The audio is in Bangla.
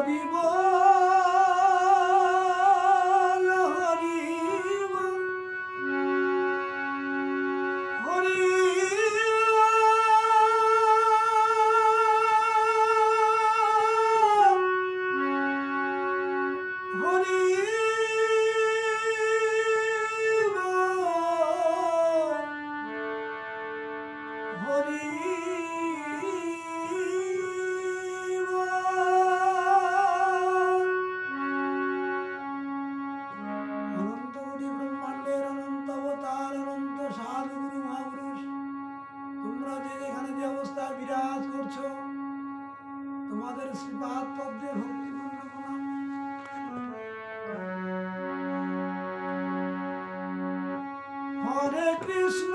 我的梦 শ্রী বাহাত্তরদের ভক্তিপূর্ণ প্রণাম হরে কৃষ্ণ।